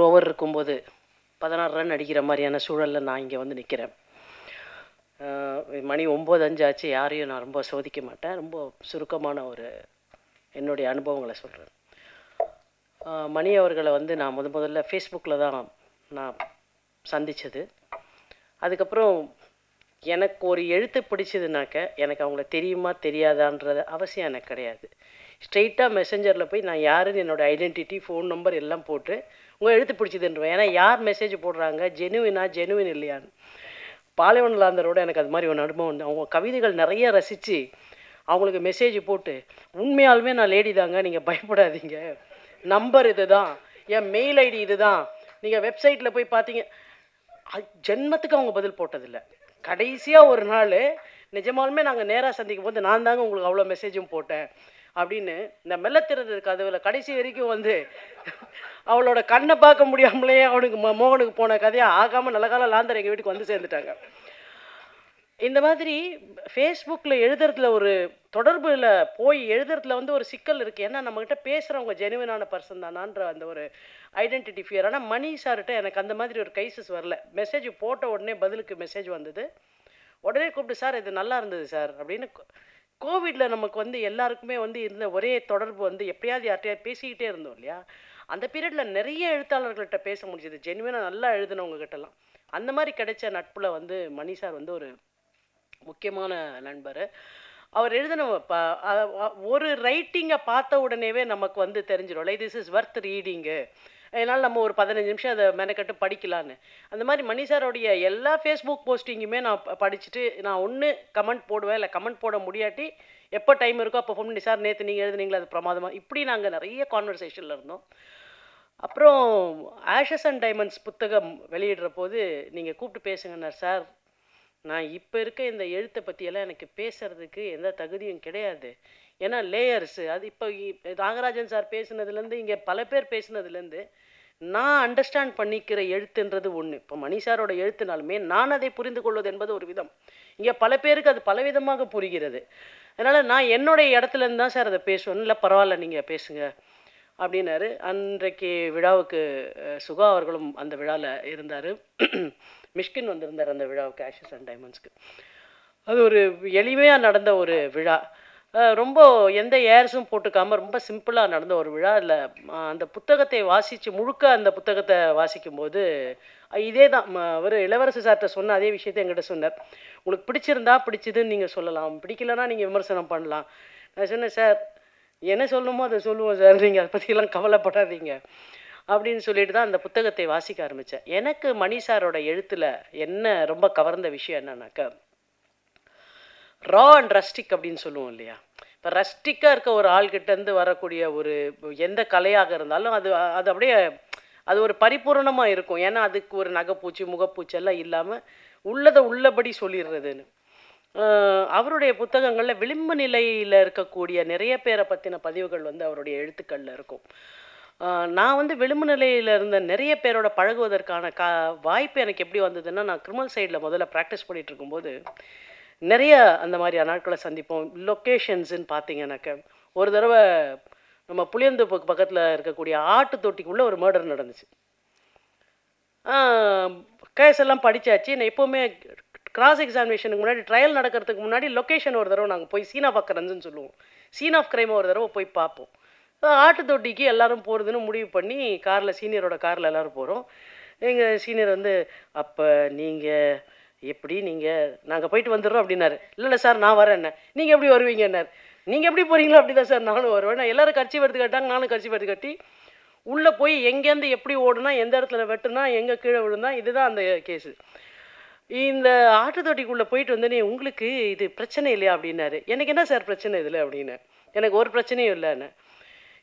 ஒரு ஓவர் இருக்கும்போது பதினாறு ரன் அடிக்கிற மாதிரியான சூழலில் நான் இங்கே வந்து நிற்கிறேன் மணி ஒம்பது அஞ்சு ஆச்சு. யாரையும் நான் ரொம்ப சோதிக்க மாட்டேன். ரொம்ப சுருக்கமான ஒரு என்னுடைய அனுபவங்களை சொல்கிறேன் மணி அவர்களை வந்து நான் முத முதல்ல ஃபேஸ்புக்கில் தான் நான் சந்தித்தது அதுக்கப்புறம் எனக்கு ஒரு எழுத்து பிடிச்சதுனாக்க எனக்கு அவங்கள தெரியுமா தெரியாதான்றது அவசியம் எனக்கு கிடையாது. ஸ்ட்ரெயிட்டாக மெசஞ்சரில் போய் நான் யாருன்னு என்னோட ஐடென்டிட்டி ஃபோன் நம்பர் எல்லாம் போட்டு உங்கள் எழுத்து பிடிச்சதுன்றேன் ஏன்னா யார் மெசேஜ் போடுறாங்க? ஜெனுவினா ஜெனுவின் இல்லையான்னு. பாலைவனலாந்தரோட எனக்கு அது மாதிரி ஒரு அனுபவம் உண்டு. அவங்க கவிதைகள் நிறைய ரசித்து அவங்களுக்கு மெசேஜ் போட்டு உண்மையாலுமே நான் லேடி தாங்க நீங்கள் பயப்படாதீங்க. நம்பர் இது தான் என் மெயில் ஐடி இது தான் நீங்கள் வெப்சைட்டில் போய் பார்த்தீங்க ஜென்மத்துக்கு அவங்க பதில் போட்டதில்லை. கடைசியாக ஒரு நாள் நிஜமாலுமே நாங்கள் நேராக சந்திக்கும் போது நான் தாங்க உங்களுக்கு அவ்வளோ மெசேஜும் போட்டேன். அப்படின்னு இந்த மெல்லத்திறது கதவில் கடைசி வரைக்கும் வந்து அவளோட கண்ணை பார்க்க முடியாமலே அவனுக்கு மோ- மோகனுக்கு போன கதையாக ஆகாமல் நல்ல காலம் லாந்தர் எங்கள் வீட்டுக்கு வந்து சேர்ந்துட்டாங்க. இந்த மாதிரி ஃபேஸ்புக்கில் எழுதுறதுல ஒரு தொடர்பில் போய் எழுதுறதுல வந்து ஒரு சிக்கல் இருக்குது ஏன்னா நம்மக்கிட்ட பேசுகிறவங்க ஜெனுவினான பர்சன் தானான்ற அந்த ஒரு ஐடென்டிட்டி ஃபியர் ஆனால் மணி சார்கிட்ட எனக்கு அந்த மாதிரி ஒரு கைசஸ் வரல. மெசேஜ் போட்ட உடனே பதிலுக்கு மெசேஜ் வந்தது. உடனே கூப்பிட்டு சார் இது நல்லா இருந்தது சார் அப்படின்னு கோவிடில் நமக்கு வந்து எல்லாருக்குமே வந்து இருந்த ஒரே தொடர்பு வந்து எப்படியாவது யார்கிட்டயாவது பேசிக்கிட்டே இருந்தோம் இல்லையா? அந்த பீரியடில் நிறைய எழுத்தாளர்கள்ட்ட பேச முடிஞ்சது. ஜெனுவினாக நல்லா எழுதினவங்க கிட்டலாம். அந்த மாதிரி கிடைச்ச நட்பில் வந்து மணி சார் வந்து ஒரு முக்கியமான நண்பர். அவர் எழுதின ஒரு ரைட்டிங்கை பார்த்த உடனேவே நமக்கு வந்து தெரிஞ்சிடும் like this is worth reading அதனால் நம்ம ஒரு பதினஞ்சு நிமிஷம் அதை மெனக்கட்டு படிக்கலான்னு அந்த மாதிரி மணி சாரோடைய எல்லா ஃபேஸ்புக் போஸ்டிங்குமே நான் படிச்சுட்டு நான் ஒன்று கமெண்ட் போடுவேன் இல்லை கமெண்ட் போட முடியாட்டி எப்போ டைம் இருக்கோ அப்போ ஃபோன் பண்ணி சார் நேற்று நீங்கள் எழுதுனீங்களா அது பிரமாதமாக இப்படி நாங்கள் நிறைய கான்வர்சேஷனில் இருந்தோம். அப்புறம் ஆஷஸ் அண்ட் டைமண்ட்ஸ் புத்தகம் வெளியிடுற போது நீங்கள் கூப்பிட்டு பேசுங்கண்ணா சார். நான் இப்போ இருக்க இந்த எழுத்தை பற்றியெல்லாம் எனக்கு பேசுகிறதுக்கு எந்த தகுதியும் கிடையாது. ஏன்னா லேயர்ஸு அது இப்போ நாகராஜன் சார் பேசுனதுலேருந்து இங்கே பல பேர் பேசுனதுலேருந்து நான் அண்டர்ஸ்டாண்ட் பண்ணிக்கிற எழுத்துன்றது ஒன்று இப்போ மணி சாரோட எழுத்துனாலுமே நான் அதை புரிந்து கொள்வது என்பது ஒரு விதம். இங்கே பல பேருக்கு அது பலவிதமாக புரிகிறது. அதனால் நான் என்னுடைய இடத்துலேருந்து தான் சார் அதை பேசுவேன். இல்லை பரவாயில்ல நீங்கள் பேசுங்கள் அப்படின்னாரு. அன்றைக்கு விழாவுக்கு சுகா அவர்களும் அந்த விழாவில் இருந்தார். மிஷ்கின் வந்திருந்தார் அந்த விழாவுக்கு ஆஷஸ் அண்ட் டைமண்ட்ஸ்க்கு அது ஒரு எளிமையாக நடந்த ஒரு விழா. ரொம்ப எந்த ஏர்ஸும் போட்டுக்காமல் ரொம்ப சிம்பிளாக நடந்த ஒரு விழா. அதில் அந்த புத்தகத்தை வாசித்து முழுக்க அந்த புத்தகத்தை வாசிக்கும்போது இதே தான் அவர் இளவரசு சார்கிட்ட சொன்ன அதே விஷயத்தை எங்கிட்ட சொன்னார். உங்களுக்கு பிடிச்சிருந்தா பிடிச்சதுன்னு நீங்கள் சொல்லலாம். பிடிக்கலன்னா நீங்கள் விமர்சனம் பண்ணலாம். நான் சொன்னேன் சார் என்ன சொல்லணுமோ அதை சொல்லுவோம் சார். நீங்கள் அதை பற்றிலாம் கவலைப்படாதீங்க. அப்படின்னு சொல்லிட்டு தான் அந்த புத்தகத்தை வாசிக்க ஆரம்பித்தேன் எனக்கு மணி சாரோட எழுத்தில் என்ன ரொம்ப கவர்ந்த விஷயம் என்னன்னாக்கா ரா அண்ட் ரஸ்டிக் அப்படின்னு சொல்லுவோம் இல்லையா? இப்போ ரஸ்டிக்காக இருக்க ஒரு ஆள்கிட்டேருந்து வரக்கூடிய ஒரு எந்த கலையாக இருந்தாலும் அது அது அப்படியே அது ஒரு பரிபூரணமாக இருக்கும். ஏன்னா அதுக்கு ஒரு நகைப்பூச்சி முகப்பூச்சி எல்லாம் இல்லாமல் உள்ளதை உள்ளபடி சொல்லிடுறதுன்னு. அவருடைய புத்தகங்களில் விளிம்பு நிலையில் இருக்கக்கூடிய நிறைய பேரை பற்றின பதிவுகள் வந்து அவருடைய எழுத்துக்களில் இருக்கும். நான் வந்து விளிம்பு நிலையில் இருந்த நிறைய பேரோட பழகுவதற்கான கா வாய்ப்பு எனக்கு எப்படி வந்ததுன்னா நான் கிரிமல் சைடில் முதல்ல ப்ராக்டிஸ் பண்ணிகிட்டு இருக்கும்போது நிறைய அந்த மாதிரியான நாட்களை சந்திப்போம். லொக்கேஷன்ஸுன்னு பார்த்தீங்கன்னாக்க ஒரு தடவை நம்ம புளியந்தோப்புக்கு பக்கத்தில் இருக்கக்கூடிய ஆட்டு தொட்டிக்குள்ளே ஒரு மர்டர் நடந்துச்சு. கேஸ் எல்லாம் படிச்சாச்சு. நான் எப்போவுமே கிராஸ் எக்ஸாமினேஷனுக்கு முன்னாடி ட்ரையல் நடக்கிறதுக்கு முன்னாடி லொக்கேஷன் ஒரு தடவை நாங்கள் போய் சீன் ஆஃப் அக்கரன்ஸ்னு சொல்லுவோம். சீன் ஆஃப் கிரைமை ஒரு தடவை போய் பார்ப்போம். ஆட்டு தொட்டிக்கு எல்லாரும் போகிறதுன்னு முடிவு பண்ணி காரில் சீனியரோட காரில் எல்லாரும் போகிறோம் எங்கள் சீனியர் வந்து அப்போ நீங்கள் எப்படி நீங்கள் நாங்கள் போயிட்டு வந்துடுறோம் அப்படின்னாரு. இல்லை இல்லை சார் நான் வரேன் நீங்கள் எப்படி வருவீங்கன்னார் நீங்கள் எப்படி போகிறீங்களோ அப்படி தான் சார் நானும் வருவேன் எல்லோரும் எல்லாரும் கட்சி எடுத்து கட்டாங்க நானும் கட்சி எடுத்து கட்டி உள்ளே போய் எங்கேருந்து எப்படி ஓடுனா எந்த இடத்துல வெட்டுனா எங்கே கீழே விழுந்தா இதுதான் அந்த கேஸு இந்த ஆட்டு தொட்டிக்குள்ளே போயிட்டு வந்தோடனே உங்களுக்கு இது பிரச்சனை இல்லையா? அப்படின்னாரு. எனக்கு என்ன சார் பிரச்சனை இதில்? அப்படின்னு. எனக்கு ஒரு பிரச்சனையும் இல்லைன்னு.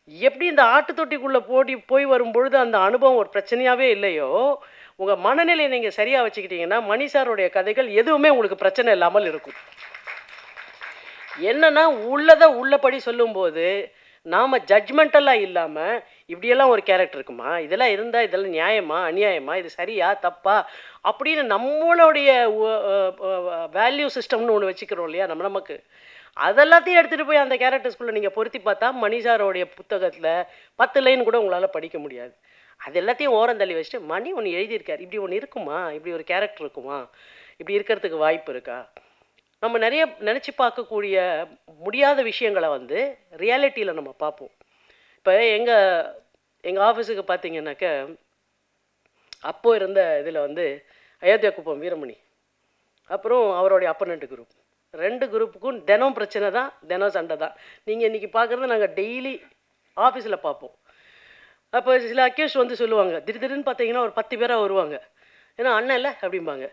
எப்படி இந்த ஆட்டு தொட்டிக்குள்ளே போடி போய் வரும்பொழுது அந்த அனுபவம் ஒரு பிரச்சனையாகவே இல்லையோ? உங்கள் மனநிலையை நீங்கள் சரியாக வச்சுக்கிட்டீங்கன்னா மணி சாருடைய கதைகள் எதுவுமே உங்களுக்கு பிரச்சனை இல்லாமல் இருக்கும். என்னன்னா உள்ளதை உள்ளபடி சொல்லும்போது நாம் ஜட்ஜ்மெண்டலாக இல்லாமல் இப்படியெல்லாம் ஒரு கேரக்டர் இருக்குமா? இதெல்லாம் இருந்தால் இதெல்லாம் நியாயமா? அநியாயமா? இது சரியா? தப்பா? அப்படின்னு நம்மளுடைய வேல்யூ சிஸ்டம்னு ஒன்று வச்சுக்கிறோம் இல்லையா? நம்ம நமக்கு. அதெல்லாத்தையும் எடுத்துகிட்டு போய் அந்த கேரக்டர்ஸ்குள்ளே நீங்கள் பொருத்தி பார்த்தா மணிஷாரோடைய புத்தகத்தில் பத்து லைன் கூட உங்களால் படிக்க முடியாது. அது எல்லாத்தையும் ஓரம் தள்ளி வச்சுட்டு மணி ஒன்று எழுதியிருக்காரு. இப்படி ஒன்று இருக்குமா? இப்படி ஒரு கேரக்டர் இருக்குமா? இப்படி இருக்கிறதுக்கு வாய்ப்பு இருக்கா? நம்ம நிறைய நினச்சி பார்க்கக்கூடிய முடியாத விஷயங்களை வந்து ரியாலிட்டியில் நம்ம பார்ப்போம். இப்போ எங்கள் எங்கள் ஆஃபீஸுக்கு பார்த்தீங்கன்னாக்க அப்போ இருந்த இதில் வந்து அயோத்தியா குப்பம் வீரமணி. அப்புறம் அவருடைய அப்பனண்ட்டு குரூப் ரெண்டு குரூப்புக்கும் தினம் பிரச்சனை தான் தினம் சண்டை தான். நீங்கள் இன்றைக்கி பார்க்குறது நாங்கள் டெய்லி ஆஃபீஸில் பார்ப்போம் அப்போ சில அக்யூஸ் வந்து சொல்லுவாங்க திடீர் திடீர்னு பார்த்தீங்கன்னா ஒரு பத்து பேராக வருவாங்க. ஏன்னா அண்ணன் இல்லை அப்படிம்பாங்க.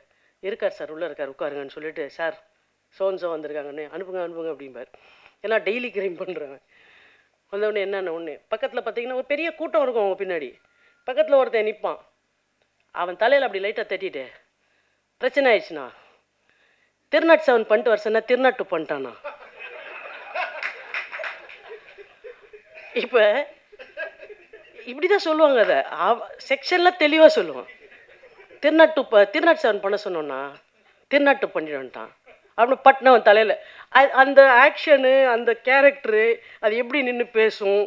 இருக்கார் சார் உள்ளே இருக்கார் உட்காருங்கன்னு சொல்லிட்டு சார் சோன்சோ வந்திருக்காங்கன்னு அனுப்புங்க அனுப்புங்க அப்படிம்பார். ஏன்னா டெய்லி கிரைம் பண்ணுறாங்க வந்தவுடனே என்னென்ன ஒன்று பக்கத்தில் பார்த்தீங்கன்னா ஒரு பெரிய கூட்டம் இருக்கும் அவங்க பின்னாடி. பக்கத்தில் ஒருத்தன் நிற்பான் அவன் தலையில் அப்படி லைட்டாக தட்டிட்டு பிரச்சனை ஆயிடுச்சுண்ணா. திருநாட் செவன் பண்ணிட்டு வருஷன்னா திருநாட்டு பண்ணிட்டானா? இப்போ இப்படி தான் சொல்லுவாங்க அதை. செக்ஷனில் தெளிவாக சொல்லுவான். திருநாட்டு ப திருநாட்டு செவன் பண்ண சொன்னோன்னா திருநாட்டு பண்ணிட்டு வந்துட்டான் அப்படின்னு பட்னவன் தலையில். அந்த ஆக்ஷனு அந்த கேரக்டரு அது எப்படி நின்று பேசும்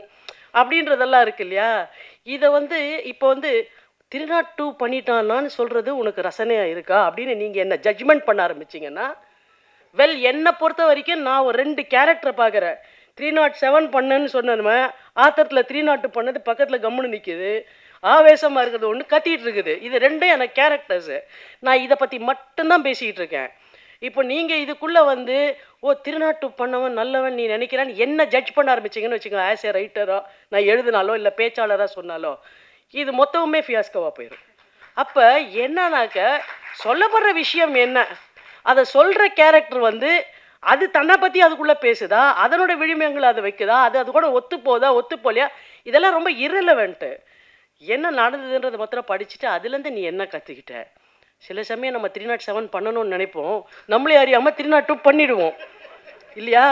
அப்படின்றதெல்லாம் இருக்கு இல்லையா? இதை வந்து இப்போ வந்து திருநாட்டு பண்ணிட்டானான்னு சொல்கிறது உனக்கு ரசனையாக இருக்கா? அப்படின்னு நீங்கள் என்ன ஜட்ஜ்மெண்ட் பண்ண ஆரம்பிச்சிங்கன்னா வெல் என்னை பொறுத்த வரைக்கும் நான் ஒரு ரெண்டு கேரக்டரை பார்க்குறேன் த்ரீ நாட் செவன் பண்ணேன்னு சொன்னதுமே ஆத்திரத்தில் த்ரீ நாட்டு பண்ணது பக்கத்தில் கம்முன்னு நிற்கிது ஆவேசமாக இருக்கிறது ஒன்று கத்திகிட்டு இருக்குது. இது ரெண்டும் எனக்கு கேரக்டர்ஸு நான் இதை பற்றி மட்டும்தான் பேசிக்கிட்டு இருக்கேன். இப்போ நீங்கள் இதுக்குள்ளே வந்து ஓ திருநாட்டு பண்ணவன் நல்லவன் நீ நினைக்கிறான்னு என்ன ஜட்ஜ் பண்ண ஆரம்பிச்சிங்கன்னு வச்சுக்கோங்க ஆஸ் ஏ ரைட்டரோ நான் எழுதினாலோ இல்லை பேச்சாளராக சொன்னாலோ இது மொத்தமுமே ஃபியாஸ்கோவாக போயிடும் அப்போ என்னன்னாக்க சொல்லப்படுற விஷயம் என்ன? அதை சொல்கிற கேரக்டர் வந்து அது தன்னை பற்றி அதுக்குள்ளே பேசுதா? அதனோட விழிமையங்களை அதை வைக்குதா? அது அது கூட ஒத்து போதா? ஒத்து போலையா? இதெல்லாம் ரொம்ப irrelevant. என்ன நடந்ததுன்றதை மாத்திரம் படிச்சுட்டு அதுலேருந்து நீ என்ன கற்றுக்கிட்ட சில சமயம் நம்ம த்ரீ நாட் செவன் பண்ணணும்னு நினைப்போம். நம்மளே அறியாமல் த்ரீ நாட் டூ பண்ணிடுவோம். இல்லையா?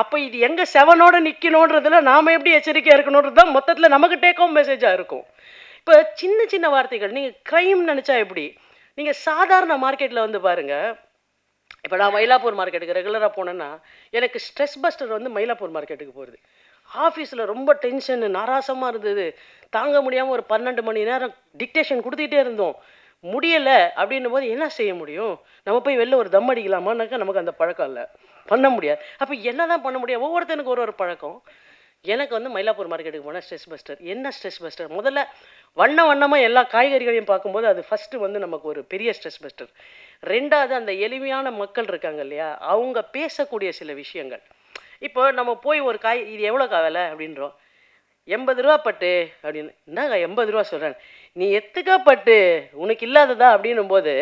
அப்போ இது எங்கே செவனோட நிற்கணுன்றதுல நாம் எப்படி எச்சரிக்கையாக இருக்கணுன்றது தான் மொத்தத்தில் நமக்கு டேக் ஹோம் மெசேஜாக இருக்கும். இப்போ சின்ன சின்ன வார்த்தைகள் நீங்கள் க்ரைம் நினச்சா எப்படி? நீங்கள் சாதாரண மார்க்கெட்டில் வந்து பாருங்கள் இப்போ நான் மயிலாப்பூர் மார்க்கெட்டுக்கு ரெகுலராக போனேன்னா எனக்கு ஸ்ட்ரெஸ் பஸ்டர் வந்து மயிலாப்பூர் மார்க்கெட்டுக்கு போகிறது ஆஃபீஸில் ரொம்ப டென்ஷன் நாராசமாக இருந்தது. தாங்க முடியாமல் ஒரு பன்னெண்டு மணி நேரம் டிக்டேஷன் கொடுத்துக்கிட்டே இருந்தோம். முடியலை அப்படின்னும் போது என்ன செய்ய முடியும்? நம்ம போய் வெளில ஒரு தம் அடிக்கலாமான்னாக்கா நமக்கு அந்த பழக்கம் இல்லை. பண்ண முடியாது. அப்போ என்ன தான் பண்ண முடியாது ஒவ்வொருத்தனுக்கு ஒரு ஒரு பழக்கம். எனக்கு வந்து மயிலாப்பூர் மார்க்கெட்டுக்கு போனால் ஸ்ட்ரெஸ் பஸ்டர் என்ன ஸ்ட்ரெஸ் பஸ்டர் முதல்ல வண்ண வண்ணமாக எல்லா காய்கறிகளையும் பார்க்கும்போது அது ஃபஸ்ட்டு வந்து நமக்கு ஒரு பெரிய ஸ்ட்ரெஸ் பஸ்டர் ரெண்டாவது அந்த எளிமையான மக்கள் இருக்காங்க இல்லையா? அவங்க பேசக்கூடிய சில விஷயங்கள். இப்போ நம்ம போய் ஒரு காய் இது எவ்வளோக்கா விலை? அப்படின்றோம். எண்பது ரூபா பட்டு அப்படின்னு. என்னங்க எண்பது ரூபா சொல்கிறேன் நீ எத்துக்கா பட்டு? உனக்கு இல்லாததா? அப்படின்னும் போது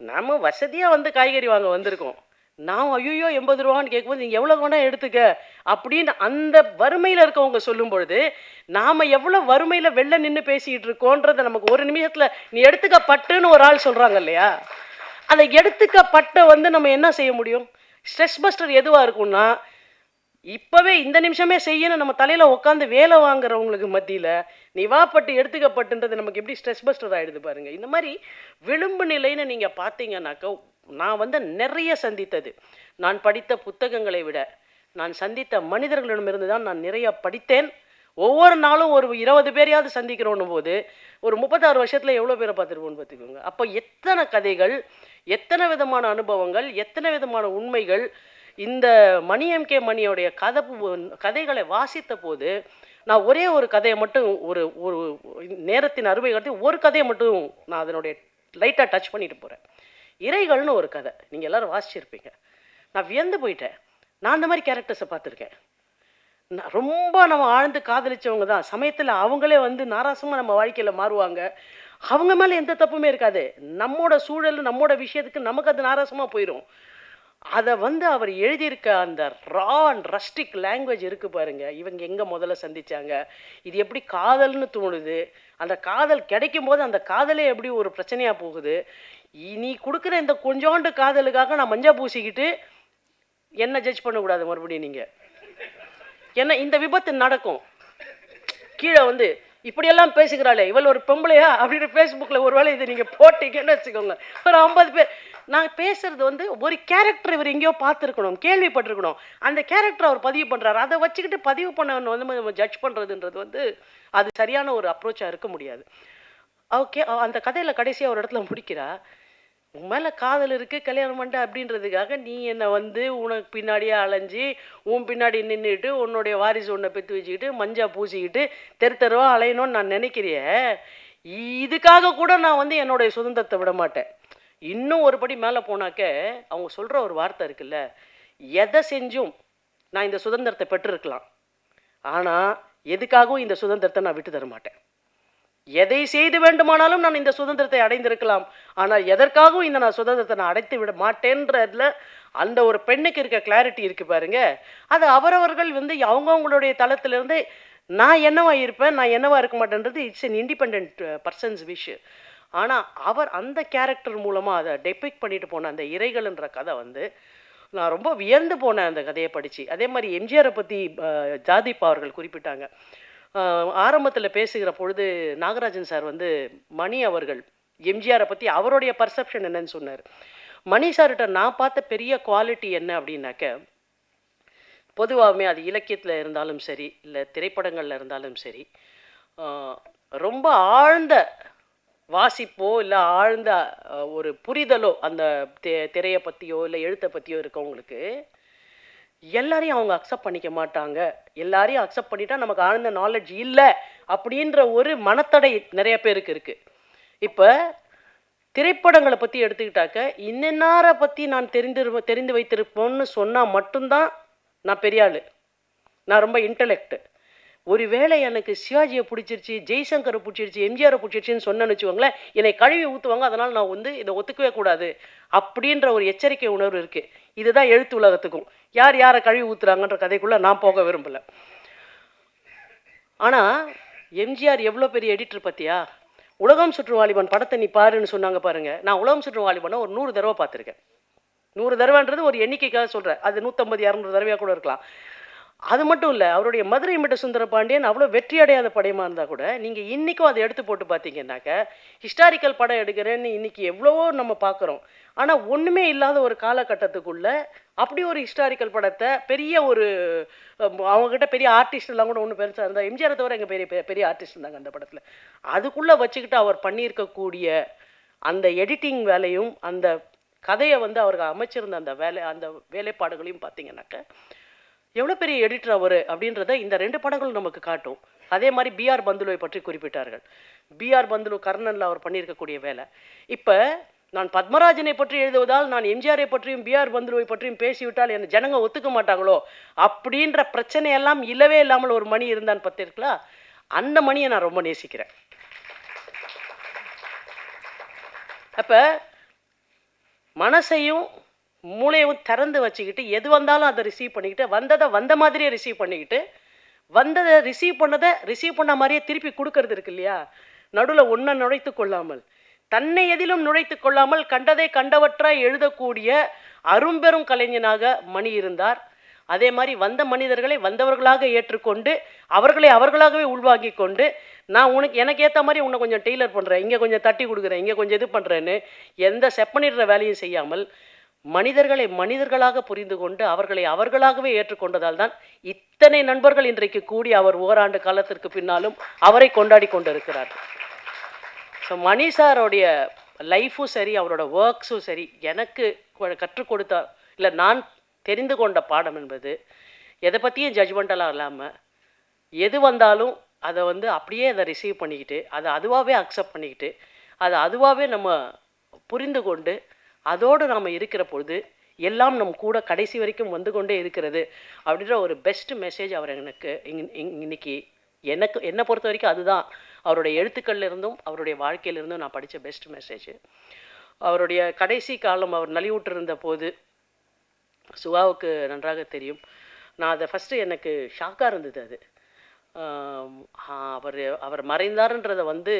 நம்ம வசதியாக வந்து காய்கறி வாங்க வந்திருக்கோம். நான் ஐயோ எண்பது ரூபான்னு கேட்கும்போது நீங்கள் எவ்வளோ வேணா எடுத்துக்க அப்படின்னு அந்த வறுமையில் இருக்கவங்க சொல்லும் பொழுது நாம் எவ்வளோ வறுமையில் வெளில நின்று பேசிக்கிட்டு இருக்கோன்றதை நமக்கு ஒரு நிமிஷத்தில் நீ எடுத்துக்க பட்டுன்னு ஒரு ஆள் சொல்கிறாங்க இல்லையா? அந்த எடுத்துக்க பட்டை வந்து நம்ம என்ன செய்ய முடியும்? ஸ்ட்ரெஸ் பஸ்டர் எதுவாக இருக்கும்னா இப்போவே இந்த நிமிஷமே செய்யணும். நம்ம தலையில் உட்காந்து வேலை வாங்குறவங்களுக்கு மத்தியில் நிவாப்பட்டு எடுத்துக்கப்பட்டுன்றது நமக்கு எப்படி ஸ்ட்ரெஸ் பஸ்டர் ஆகிடுது பாருங்கள் இந்த மாதிரி விளிம்பு நிலைன்னு நீங்கள் பார்த்தீங்கன்னாக்கா நான் வந்து நிறைய சந்தித்தது. நான் படித்த புத்தகங்களை விட நான் சந்தித்த மனிதர்களிடமிருந்து தான் நான் நிறைய படித்தேன். ஒவ்வொரு நாளும் ஒரு இருபது பேரையாவது சந்திக்கிறோன்னும் போது ஒரு முப்பத்தாறு வருஷத்தில் எவ்வளோ பேரை பார்த்துருப்போம்னு பார்த்துக்கோங்க. அப்போ எத்தனை கதைகள் எத்தனை விதமான அனுபவங்கள் எத்தனை விதமான உண்மைகள் இந்த மணி எம்கே மணியோடைய கதை கதைகளை வாசித்த போது நான் ஒரே ஒரு கதையை மட்டும் ஒரு ஒரு நேரத்தின் அறுவை கடத்தி ஒரு கதையை மட்டும் நான் அதனுடைய லைட்டாக டச் பண்ணிட்டு போகிறேன் இறைகள்னு ஒரு கதை. நீங்கள் எல்லாரும் வாசிச்சிருப்பீங்க. நான் வியந்து போயிட்டேன். நான் அந்த மாதிரி கேரக்டர்ஸை பார்த்துருக்கேன். நான் ரொம்ப நம்ம ஆழ்ந்து காதலிச்சவங்க தான். சமயத்தில் அவங்களே வந்து நாராசமாக நம்ம வாழ்க்கையில் மாறுவாங்க. அவங்க மேலே எந்த தப்புமே இருக்காது. நம்மோட சூழல் நம்மோட விஷயத்துக்கு நமக்கு அது நாராசமாக போயிடும் அதை வந்து அவர் எழுதியிருக்க அந்த ரா அண்ட் ரஸ்டிக் லாங்குவேஜ் இருக்கு பாருங்க. இவங்க எங்கே முதல்ல சந்திச்சாங்க? இது எப்படி காதல்னு தோணுது? அந்த காதல் கிடைக்கும் போது அந்த காதலே எப்படி ஒரு பிரச்சனையாக போகுது? நீ கொடுக்குற இந்த கொஞ்சோண்டு காதலுக்காக நான் மஞ்சள் பூசிக்கிட்டு என்ன ஜட்ஜ் பண்ணக்கூடாது மறுபடியும் நீங்கள் ஏன்னா இந்த விபத்து நடக்கும். கீழே வந்து இப்படியெல்லாம் பேசுகிறாளே இவள் ஒரு பொம்பளையா? அப்படின்னு ஃபேஸ்புக்கில் ஒருவேளை இதை நீங்கள் போட்டீங்கன்னு வச்சுக்கோங்க. ஒரு ஐம்பது பேர் நான் பேசுறது வந்து ஒரு கேரக்டர் இவர் எங்கேயோ பார்த்துருக்கணும் கேள்விப்பட்டிருக்கணும். அந்த கேரக்டர் அவர் பதிவு பண்ணுறாரு அதை வச்சுக்கிட்டு பதிவு பண்ண வந்து நம்ம ஜட்ஜ் பண்ணுறதுன்றது வந்து அது சரியான ஒரு அப்ரோச்சாக இருக்க முடியாது. ஓகே அந்த கதையில் கடைசியாக ஒரு இடத்துல முடிக்கிறா. உன் மேலே காதல் இருக்குது கல்யாணம் பண்ண அப்படின்றதுக்காக நீ என்னை வந்து உனக்கு பின்னாடியே அலைஞ்சு உன் பின்னாடி நின்றுட்டு உன்னுடைய வாரிசு ஒன்றை பெற்று வச்சுக்கிட்டு மஞ்சா பூசிக்கிட்டு தெரு தெருவாக அலையணும்னு நான் நினைக்கிறிய இதுக்காக கூட நான் வந்து என்னுடைய சுதந்திரத்தை விட மாட்டேன். இன்னும் ஒரு படி மேலே போனாக்க அவங்க சொல்கிற ஒரு வார்த்தை இருக்குல்ல எதை செஞ்சும் நான் இந்த சுதந்திரத்தை பெற்றிருக்கலாம். ஆனால் எதுக்காகவும் இந்த சுதந்திரத்தை நான் விட்டு தர மாட்டேன். எதை செய்து வேண்டுமானாலும் நான் இந்த சுதந்திரத்தை அடைந்திருக்கலாம். ஆனால் எதற்காகவும் இந்த நான் சுதந்திரத்தை நான் அடைத்து விட மாட்டேன்றதுல அந்த ஒரு பெண்ணுக்கு இருக்க கிளாரிட்டி இருக்கு பாருங்க. அது அவரவர்கள் வந்து அவங்கவுங்களுடைய தளத்திலிருந்து நான் என்னவா இருப்பேன்? நான் என்னவா இருக்க மாட்டேன்றது it's an independent persons wish ஆனால் அவர் அந்த கேரக்டர் மூலமாக அதை டெபிக் பண்ணிட்டு போன அந்த இறைகள்ன்ற கதை வந்து நான் ரொம்ப வியந்து போனேன் அந்த கதையை படித்து அதே மாதிரி எம்ஜிஆரை பற்றி ஜாதிப் அவர்கள் குறிப்பிட்டாங்க. ஆரம்பத்தில் பேசுகிற பொழுது நாகராஜன் சார் வந்து மணி அவர்கள் எம்ஜிஆரை பற்றி அவருடைய பர்செப்ஷன் என்னன்னு சொன்னார். மணி சார்கிட்ட நான் பார்த்த பெரிய குவாலிட்டி என்ன அப்படின்னாக்க பொதுவாகவே அது இலக்கியத்தில் இருந்தாலும் சரி இல்லை திரைப்படங்களில் இருந்தாலும் சரி ரொம்ப ஆழ்ந்த வாசிப்போ இல்லை ஆழ்ந்த ஒரு புரிதலோ அந்த தே திரையை பற்றியோ இல்லை எழுத்தை பற்றியோ இருக்கவங்களுக்கு எல்லாரையும் அவங்க அக்செப்ட் பண்ணிக்க மாட்டாங்க. எல்லாரையும் அக்செப்ட் பண்ணிட்டா நமக்கு ஆழ்ந்த நாலேஜ் இல்லை அப்படின்ற ஒரு மனத்தடை நிறைய பேருக்கு இருக்குது இப்போ திரைப்படங்களை பற்றி எடுத்துக்கிட்டாக்க இன்னென்னாரை பற்றி நான் தெரிந்து தெரிந்து வைத்திருப்போன்னு சொன்னால் மட்டும்தான் நான் பெரிய ஆள். நான் ரொம்ப இன்டலெக்ட் ஒருவேளை எனக்கு சிவாஜியை பிடிச்சிருச்சு ஜெய்சங்கரை பிடிச்சிருச்சு எம்ஜிஆரை பிடிச்சிருச்சுன்னு சொன்னேன்னு வச்சுக்கோங்களேன் என்னை கழுவி ஊற்றுவாங்க அதனால் நான் வந்து இதை ஒத்துக்கவே கூடாது அப்படின்ற ஒரு எச்சரிக்கை உணர்வு இருக்குது இதுதான் எழுத்து உலகத்துக்கும். யார் யாரை கழுவி ஊற்றுறாங்கன்ற கதைக்குள்ளே நான் போக விரும்பல. ஆனால் எம்ஜிஆர் எவ்வளோ பெரிய எடிட்டர் பத்தியா? உலகம் சுற்று வாலிபன் படத்தை நீ பாருன்னு சொன்னாங்க பாருங்க. நான் உலகம் சுற்று வாலிபனை ஒரு நூறு தடவை பார்த்துருக்கேன். நூறு தடவைன்றது ஒரு எண்ணிக்கைக்காக சொல்கிறேன் அது நூற்றம்பது இரநூறு தடவையாக கூட இருக்கலாம். அது மட்டும் இல்லை அவருடைய மதுரை மிட்ட சுந்தர பாண்டியன் அவ்வளோ வெற்றி அடையாத படமாக இருந்தால் கூட நீங்கள் இன்றைக்கும் அதை எடுத்து போட்டு பார்த்தீங்கன்னாக்க ஹிஸ்டாரிக்கல் படம் எடுக்கிறேன்னு இன்றைக்கி எவ்வளவோ நம்ம பார்க்குறோம் ஆனால் ஒன்றுமே இல்லாத ஒரு காலகட்டத்துக்குள்ளே அப்படி ஒரு ஹிஸ்டாரிக்கல் படத்தை பெரிய ஒரு அவங்ககிட்ட பெரிய ஆர்டிஸ்ட் எல்லாம் கூட ஒன்று பெருசாக இருந்தால் எம்ஜிஆரை தவிர எங்கள் பெரிய பெரிய- பெரிய ஆர்டிஸ்ட் இருந்தாங்க அந்த படத்தில். அதுக்குள்ளே வச்சுக்கிட்டு அவர் பண்ணியிருக்கக்கூடிய அந்த எடிட்டிங் வேலையும் அந்த கதையை வந்து அவருக்கு அமைச்சிருந்த அந்த வேலை அந்த வேலைப்பாடுகளையும் பார்த்தீங்கன்னாக்க எவ்வளோ பெரிய எடிட்டர் அவர் அப்படின்றத இந்த ரெண்டு படங்களும் நமக்கு காட்டும். அதே மாதிரி பிஆர் பந்துலுவை பற்றி குறிப்பிட்டார்கள். பிஆர் பந்துலு கர்ணனில் அவர் பண்ணியிருக்கக்கூடிய வேலை. இப்போ நான் பத்மராஜனை பற்றி எழுதுவதால் நான் எம்ஜிஆரை பற்றியும் பிஆர் பந்துலுவை பற்றியும் பேசிவிட்டால் என்னை ஜனங்க ஒத்துக்க மாட்டாங்களோ? அப்படின்ற பிரச்சனையெல்லாம் இல்லவே இல்லாமல் ஒரு மணி இருந்தான்னு பார்த்திருக்கலா அந்த மணியை நான் ரொம்ப நேசிக்கிறேன். அப்போ மனசையும் மூளையும் திறந்து வச்சுக்கிட்டு எது வந்தாலும் அதை ரிசீவ் பண்ணிக்கிட்டு வந்ததை வந்த மாதிரியே ரிசீவ் பண்ணிக்கிட்டு வந்ததை ரிசீவ் பண்ணதை ரிசீவ் பண்ண மாதிரியே திருப்பி கொடுக்கறது இருக்கு இல்லையா? நடுவில் ஒன்றை நுழைத்து கொள்ளாமல் தன்னை எதிலும் நுழைத்து கொள்ளாமல் கண்டதை கண்டவற்றாய் எழுதக்கூடிய அரும்பெரும் கலைஞனாக மணி இருந்தார். அதே மாதிரி வந்த மனிதர்களை வந்தவர்களாக ஏற்றுக்கொண்டு அவர்களை அவர்களாகவே உள்வாங்கி கொண்டு நான் உனக்கு எனக்கு ஏற்ற மாதிரி உன்னை கொஞ்சம் டெய்லர் பண்ணுறேன் இங்கே கொஞ்சம் தட்டி கொடுக்குறேன் இங்கே கொஞ்சம் இது பண்ணுறேன்னு எந்த செப்பனிடுற வேலையும் செய்யாமல் மனிதர்களை மனிதர்களாக புரிந்து கொண்டு அவர்களை அவர்களாகவே ஏற்றுக்கொண்டதால் தான் இத்தனை நண்பர்கள் இன்றைக்கு கூடி அவர் ஓராண்டு காலத்திற்கு பின்னாலும் அவரை கொண்டாடி கொண்டிருக்கிறார்கள் ஸோ மணி சாரோடைய லைஃப்பும் சரி அவரோட ஒர்க்ஸும் சரி எனக்கு கற்றுக் கொடுத்த இல்லை நான் தெரிந்து கொண்ட பாடம் என்பது எதை பற்றியும் ஜட்ஜ்மெண்டலாக இல்லாமல் எது வந்தாலும் அதை வந்து அப்படியே அதை ரிசீவ் பண்ணிக்கிட்டு அதை அதுவாகவே அக்செப்ட் பண்ணிக்கிட்டு அதை அதுவாகவே நம்ம புரிந்து கொண்டு அதோடு நாம் இருக்கிற பொழுது எல்லாம் நம் கூட கடைசி வரைக்கும் வந்து கொண்டே இருக்கிறது அப்படின்ற ஒரு பெஸ்ட் மெசேஜ் அவர் எனக்கு இன்னைக்கு எனக்கு என்னை பொறுத்த வரைக்கும் அதுதான். அவருடைய எழுத்துக்கள்ல இருந்தும் அவருடைய வாழ்க்கையில இருந்தும் நான் படித்த பெஸ்ட் மெசேஜ் அவருடைய கடைசி காலம் அவர் நலிவுற்றிருந்த போது சுகாவுக்கு நன்றாக தெரியும். நான் அதை ஃபஸ்ட்டு எனக்கு ஷாக்காக இருந்தது அது. அவர் அவர் மறைந்தாருன்றதை வந்து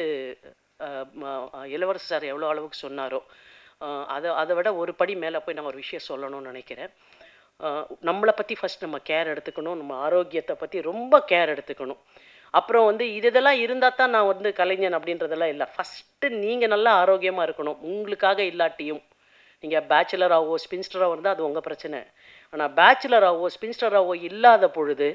இளவரசர் சார் எவ்வளோ அளவுக்கு சொன்னாரோ அதை அதை விட ஒரு படி மேலே போய் நான் ஒரு விஷயம் சொல்லணும்னு நினைக்கிறேன். நம்மளை பற்றி ஃபஸ்ட் நம்ம கேர் எடுத்துக்கணும். நம்ம ஆரோக்கியத்தை பற்றி ரொம்ப கேர் எடுத்துக்கணும். அப்புறம் வந்து இது இதெல்லாம் இருந்தால் தான் நான் வந்து கலைஞன் அப்படின்றதெல்லாம் இல்லை. ஃபஸ்ட்டு நீங்கள் நல்லா ஆரோக்கியமாக இருக்கணும். உங்களுக்காக இல்லாட்டியும். நீங்கள் பேச்சுலராகவோ ஸ்பின்ஸ்டராகவோ இருந்தால் அது உங்கள் பிரச்சனை. ஆனால் பேச்சுலராகவோ ஸ்பின்ஸ்டராகவோ இல்லாத பொழுது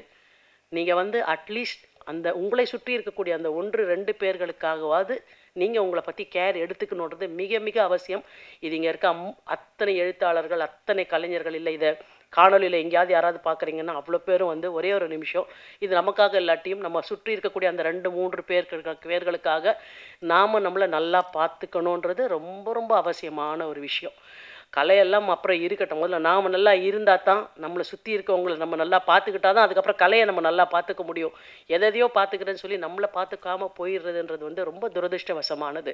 நீங்கள் வந்து அட்லீஸ்ட் அந்த உங்களை சுற்றி இருக்கக்கூடிய அந்த ஒன்று ரெண்டு பேர்களுக்காகவாவது நீங்கள் உங்களை பற்றி கேர் எடுத்துக்கணுன்றது மிக மிக அவசியம். இது இங்கே இருக்க அம் அத்தனை எழுத்தாளர்கள் அத்தனை கலைஞர்கள் இல்லை இதை காணொலியில் எங்கேயாவது யாராவது பார்க்குறீங்கன்னா அவ்வளோ பேரும் வந்து ஒரே ஒரு நிமிஷம் இது நமக்காக இல்லாட்டியும் நம்ம சுற்றி இருக்கக்கூடிய அந்த ரெண்டு மூன்று பேர்களுக்கு பேர்களுக்காக நாம் நம்மளை நல்லா பார்த்துக்கணுன்றது ரொம்ப ரொம்ப அவசியமான ஒரு விஷயம். கலையெல்லாம் அப்புறம் இருக்கட்டும். முதல்ல நாம் நல்லா இருந்தால் தான் நம்மளை சுற்றி இருக்கவங்களை நம்ம நல்லா பார்த்துக்கிட்டா தான் அதுக்கப்புறம் கலையை நம்ம நல்லா பார்த்துக்க முடியும். எதையோ பார்த்துக்கிறேன்னு சொல்லி நம்மளை பார்த்துக்காம போயிடுறதுன்றது வந்து ரொம்ப துரதிருஷ்டவசமானது.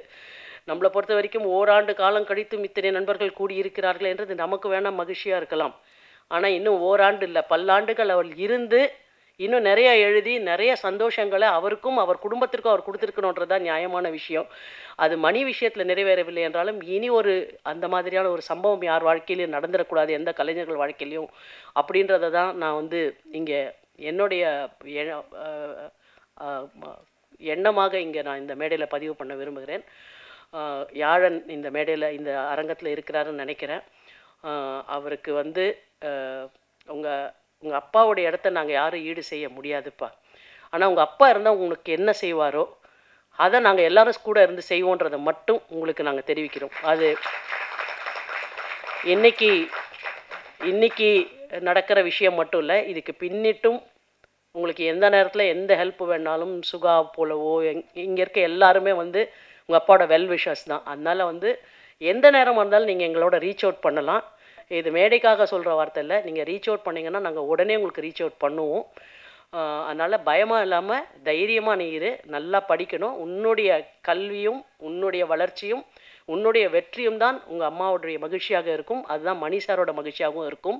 நம்மளை பொறுத்த வரைக்கும் ஓராண்டு காலம் கழித்தும் இத்தனை நண்பர்கள் கூடி இருக்கிறார்கள் என்றது நமக்கு வேணால் மகிழ்ச்சியாக இருக்கலாம். ஆனால் இன்னும் ஓராண்டு இல்லை பல்லாண்டுகள் அவள் இருந்து இன்னும் நிறைய எழுதி நிறைய சந்தோஷங்களை அவருக்கும் அவர் குடும்பத்திற்கும் அவர் கொடுத்துருக்கணுன்றது தான் நியாயமான விஷயம். அது மணி விஷயத்தில் நிறைவேறவில்லை என்றாலும் இனி ஒரு அந்த மாதிரியான ஒரு சம்பவம் யார் வாழ்க்கையிலையும் நடந்துடக்கூடாது எந்த கலைஞர்கள் வாழ்க்கையிலையும் அப்படின்றத தான் நான் வந்து இங்கே என்னுடைய எண்ணமாக இங்கே நான் இந்த மேடையில் பதிவு பண்ண விரும்புகிறேன். யாழன் இந்த மேடையில் இந்த அரங்கத்தில் இருக்கிறாருன்னு நினைக்கிறேன். அவருக்கு வந்து உங்கள் உங்கள் அப்பாவுடைய இடத்த நாங்கள் யாரும் ஈடு செய்ய முடியாதுப்பா. ஆனால் உங்கள் அப்பா இருந்தால் உங்களுக்கு என்ன செய்வாரோ அதை நாங்கள் எல்லாரும் கூட இருந்து செய்வோன்றதை மட்டும் உங்களுக்கு நாங்கள் தெரிவிக்கிறோம். அது இன்னைக்கு இன்னைக்கு நடக்கிற விஷயம் மட்டும் இல்லை இதுக்கு பின்னிட்டும் உங்களுக்கு எந்த நேரத்தில் எந்த ஹெல்ப் வேணாலும் சுகா போலவோ எங் இங்கே இருக்க எல்லாருமே வந்து உங்கள் அப்பாவோட வெல் விஷஸ் தான். அதனால் வந்து எந்த நேரமாக இருந்தாலும் நீங்கள் எங்களோட ரீச் அவுட் பண்ணலாம். இது மேடைக்காக சொல்கிற வார்த்தை இல்லை. நீங்கள் ரீச் அவுட் பண்ணிங்கன்னா நாங்கள் உடனே உங்களுக்கு ரீச் அவுட் பண்ணுவோம். அதனால் பயமாக இல்லாமல் தைரியமாக நீ இரு. நல்லா படிக்கணும். உன்னுடைய கல்வியும் உன்னுடைய வளர்ச்சியும் உன்னுடைய வெற்றியும் தான் உங்கள் அம்மாவுடைய மகிழ்ச்சியாக இருக்கும். அதுதான் மணி சாரோட மகிழ்ச்சியாகவும் இருக்கும்.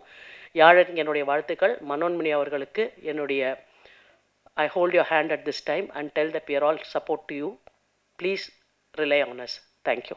யாழன் என்னுடைய வாழ்த்துக்கள். மனோன்மணி அவர்களுக்கு என்னுடைய I hold your hand at this time and tell the fear all support you please rely on us thank you